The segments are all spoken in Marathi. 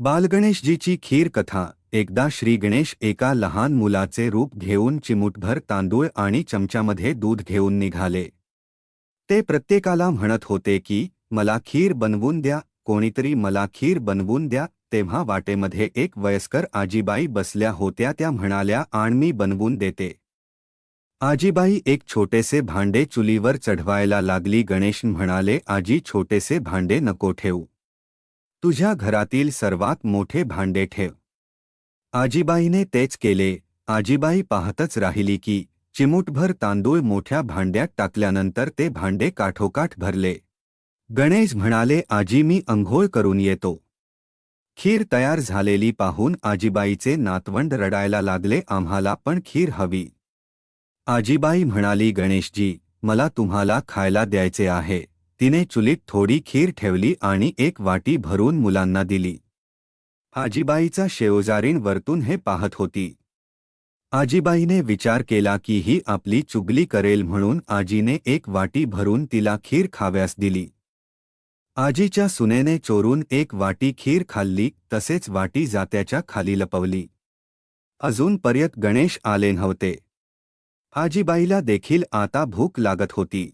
बालगणेशजीची खीर कथा. एकदा श्री गणेश एका लहान मुलाचे रूप घेऊन चिमूटभर तांदूळ आणि चमच्यामध्ये दूध घेऊन निघाले. ते प्रत्येकाला म्हणत होते की मला खीर बनवून द्या. कोणीतरी मला खीर बनवून द्या. तेव्हा वाटेमध्ये एक वयस्कर आजीबाई बसल्या होत्या त्या म्हणाल्या आण मी बनवून देते. आजीबाई एक छोटेसे भांडे चुलीवर चढवायला लागली. गणेश म्हणाले आजी छोटेसे भांडे नको ठेवू. तुझ्या घरातील सर्वात मोठे भांडे ठेव. आजीबाईने तेच केले. आजीबाई पाहतच राहिली की चिमूटभर तांदूळ मोठ्या भांड्यात टाकल्यानंतर ते भांडे काठोकाठ भरले. गणेश म्हणाले आजी मी अंघोळ करून येतो. खीर तयार झालेली पाहून आजीबाईचे नातवंड रडायला लागले आम्हाला पण खीर हवी. आजीबाई म्हणाली गणेशजी मला तुम्हाला खायला द्यायचे आहे. तिने चुलीत थोडी खीर ठेवली आणि एक वाटी भरून मुलांना दिली. आजीबाईचा शेवजारीन वरतून हे पाहत होती. आजीबाईने विचार केला की ही आपली चुगली करेल म्हणून आजीने एक वाटी भरून तिला खीर खाव्यास दिली. आजीच्या सुनेने चोरून एक वाटी खीर खाल्ली तसेच वाटी जात्याच्या खाली लपवली. अजूनपर्यंत गणेश आले नव्हते. आजीबाईला देखील आता भूक लागत होती.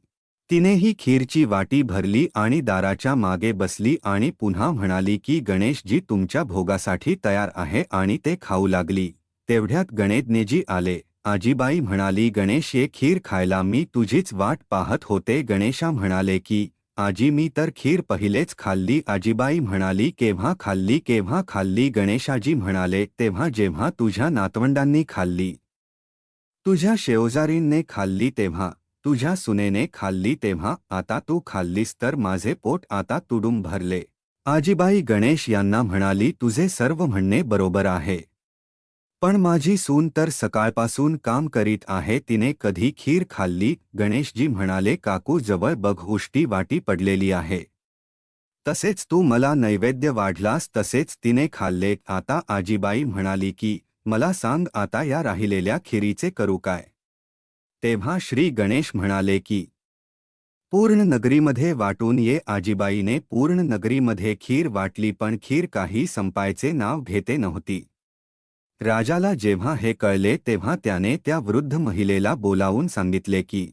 तिनेही खीरची वाटी भरली आणि दाराच्या मागे बसली आणि पुन्हा म्हणाली की गणेशजी तुमच्या भोगासाठी तयार आहे आणि ते खाऊ लागली. तेवढ्यात गणेशनेजी आले. आजीबाई म्हणाली गणेश ये खीर खायला मी तुझीच वाट पाहत होते. गणेशा म्हणाले की आजी मी तर खीर पहिलेच खाल्ली. आजीबाई म्हणाली केव्हा खाल्ली केव्हा खाल्ली? गणेशाजी म्हणाले तेव्हा जेव्हा तुझ्या नातवंडांनी खाल्ली. तुझ्या शेवजारींने खाल्ली तेव्हा. तुझ्या सुनेने खाल्ली तेव्हा आता तू खाल्लीस तर माझे पोट आता तुडून भरले. आजीबाई गणेश यांना म्हणाली तुझे सर्व म्हणणे बरोबर आहे. पण माझी सून तर सकाळपासून काम करीत आहे तिने कधी खीर खाल्ली? गणेशजी म्हणाले काकू जवळ बघ उष्टी वाटी पडलेली आहे. तसेच तू मला नैवेद्य वाढलास तसेच तिने खाल्ले. आता आजीबाई म्हणाली की मला सांग आता या राहिलेल्या खिरीचे करू काय? तेव्हा श्री गणेश म्हणाले की पूर्ण नगरीमध्ये वाटून ये आजीबाईने पूर्ण नगरीमध्ये खीर वाटली पण खीर काही संपायचे नाव घेते नव्हती. राजाला जेव्हा हे कळले तेव्हा त्याने त्या वृद्ध महिलेला बोलावून सांगितले की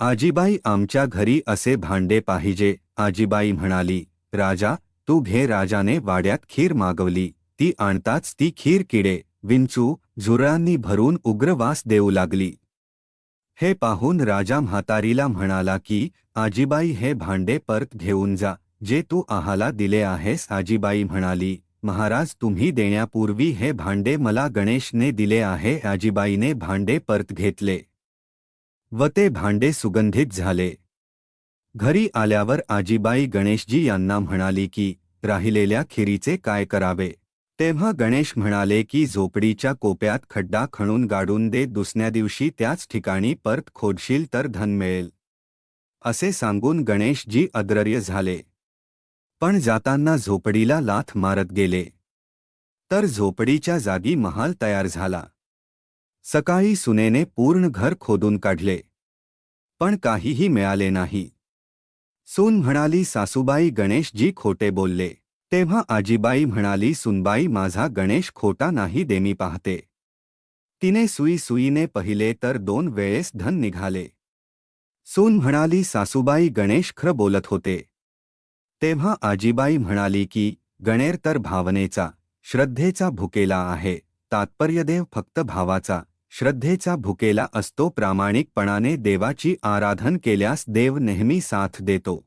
आजीबाई आमच्या घरी असे भांडे पाहिजे. आजीबाई म्हणाली राजा तू घे राजाने वाड्यात खीर मागवली ती आणताच ती खीर किडे विंचू झुरळांनी भरून उग्र वास देऊ लागली हे पाहून राजा म्हातारीला म्हणाला की आजीबाई हे भांडे परत घेऊन जा जे तू आहाला दिले आहेस आजीबाई म्हणाली महाराज तुम्ही देण्यापूर्वी हे भांडे मला गणेशने दिले आहे आजीबाईने भांडे परत घेतले. व ते भांडे सुगंधित झाले. घरी आल्यावर आजीबाई गणेशजी यांना म्हणाली की राहिलेल्या खिरीचे काय करावे? तेव्हा गणेश म्हणाले की झोपडीच्या कोप्यात खड्डा खणून गाडून दे दुसऱ्या दिवशी त्याच ठिकाणी परत खोदशील तर धन मिळेल. असे सांगून गणेशजी अद्रर्य झाले. पण जाताना झोपडीला लाथ मारत गेले. तर झोपडीच्या जागी महाल तयार झाला. सकाळी सुनेने पूर्ण घर खोदून काढले. पण काहीही मिळाले नाही. सून म्हणाली सासूबाई गणेशजी खोटे बोलले. तेव्हा आजीबाई म्हणाली, सुनबाई, माझा गणेश खोटा नाही देमी पाहते. तिने सुई सुईने पहिले तर दोन वेळेस धन निघाले. सून म्हणाली, सासूबाई गणेश खरं बोलत होते. तेव्हा आजीबाई म्हणाली की, गणेर तर भावनेचा, श्रद्धेचा भुकेला आहे. तात्पर्यदेव फक्त भावाचा, श्रद्धेचा भुकेला असतो. प्रामाणिकपणाने देवाची आराधन केल्यास देव नेहमी साथ देतो.